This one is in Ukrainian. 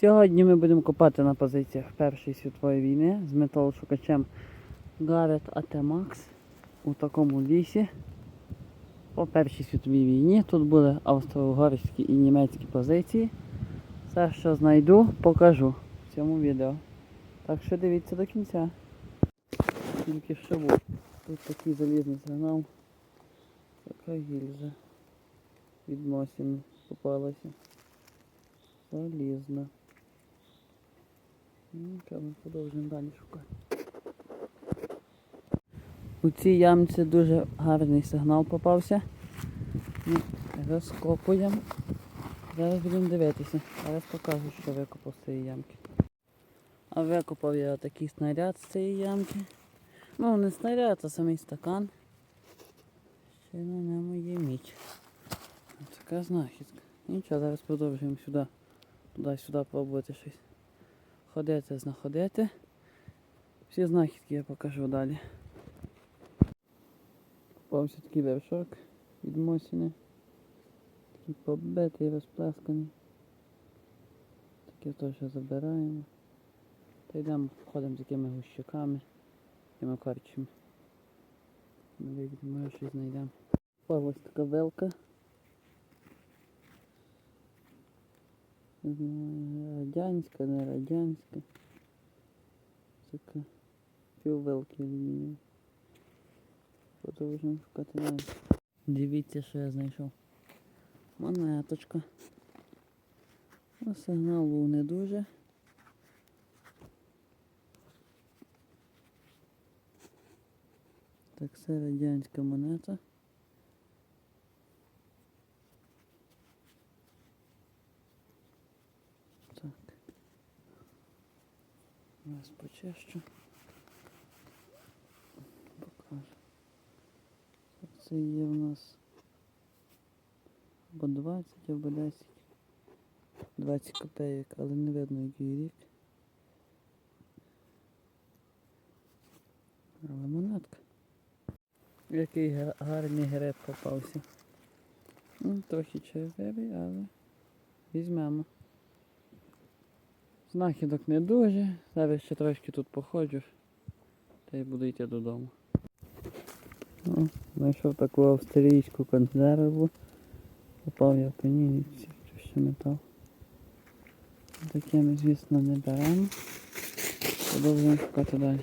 Сьогодні ми будемо копати на позиціях Першої світової війни з металошукачем Garrett AT Max у такому лісі. По Першій світовій війні тут були австро-угорські і німецькі позиції. Все, що знайду, покажу в цьому відео. Так що дивіться до кінця. Тільки що був. Тут такий залізний сигнал. Така гільза від Мосіни попалася. Залізна. Ну, ми продовжуємо далі шукати. У цій ямці дуже гарний сигнал попався. Ми розкопуємо. Зараз будемо дивитися. Зараз покажу, що викопав з цієї ямки. А викопав я такий снаряд з цієї ямки. Ну, не снаряд, а самий стакан. Ще на ньому є. Ось Така знахідка. Нічого, зараз продовжуємо сюди. Туди-сюди пробувати щось. Ходити, знаходити. Всі знахідки я покажу далі. Попався такий вершок від Мосіни. Такий побитий, розплесканий. Таке теж забираємо. Та йдемо, ходимо з такими гущаками, такими корчами. Ми вийдемо, щось знайдемо. Ось така вилка. Радянська, не радянська. Така піввилки алюмінієві. Продовжуємо шукати далі. Дивіться, що я знайшов. Монеточка. Ну, сигнал не дуже. Так, це радянська монета. Так. Зараз почищу. Покажу. Це є в нас або 20, або 10. 20 копеек, але не видно який рік. Але монетка. Який гарний гриб попався. Ну, трохи червивий, але візьмемо. Знахідок не дуже. Зараз ще трошки тут походжу. Та й буду йти додому. Ну, знайшов таку австрійську консерву. Попав я по ній і що ще метал. Таке ми, звісно, не беремо. Продовжуємо шукати далі.